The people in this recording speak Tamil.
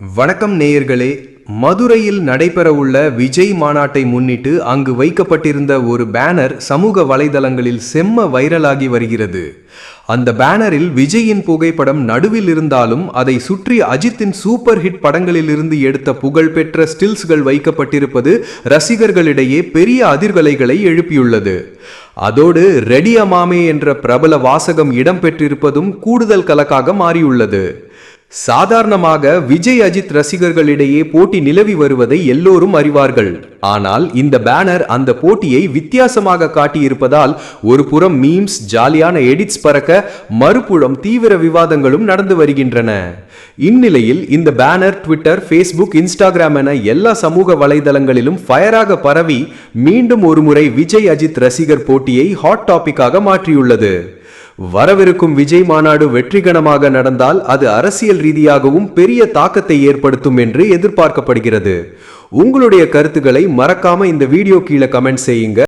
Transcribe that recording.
வணக்கம் நேயர்களே மதுரையில் நடைபெறவுள்ள விஜய் மாநாட்டை முன்னிட்டு அங்கு வைக்கப்பட்டிருந்த ஒரு பேனர் சமூக வலைதளங்களில் செம்ம வைரலாகி வருகிறது. அந்த பேனரில் விஜயின் புகைப்படம் நடுவில் இருந்தாலும் அதை சுற்றி அஜித்தின் சூப்பர் ஹிட் படங்களில் இருந்து எடுத்த புகழ்பெற்ற ஸ்டில்ஸ்கள் வைக்கப்பட்டிருப்பது ரசிகர்களிடையே பெரிய அதிர்வலைகளை எழுப்பியுள்ளது. அதோடு ரெடியமாமே என்ற பிரபல வாசகம் இடம்பெற்றிருப்பதும் கூடுதல் கலக்காக மாறியுள்ளது. சாதாரணமாக விஜய் அஜித் ரசிகர்களிடையே போட்டி நிலவி வருவதை எல்லோரும் அறிவார்கள். ஆனால் இந்த பேனர் அந்த போட்டியை வித்தியாசமாக காட்டியிருப்பதால் ஒரு புறம் மீம்ஸ் ஜாலியான எடிட்ஸ் பறக்க மறுபுறம் தீவிர விவாதங்களும் நடந்து வருகின்றன. இந்நிலையில் இந்த பேனர் ட்விட்டர் ஃபேஸ்புக் இன்ஸ்டாகிராம் என எல்லா சமூக வலைதளங்களிலும் ஃபயராக பரவி மீண்டும் ஒருமுறை விஜய் அஜித் ரசிகர் போட்டியை ஹாட் டாபிக்காக மாற்றியுள்ளது. வரவிருக்கும் விஜய் மாநாடு வெற்றிகரமாக நடந்தால் அது அரசியல் ரீதியாகவும் பெரிய தாக்கத்தை ஏற்படுத்தும் என்று எதிர்பார்க்கப்படுகிறது. உங்களுடைய கருத்துக்களை மறக்காம இந்த வீடியோ கீழே கமெண்ட் செய்யுங்க.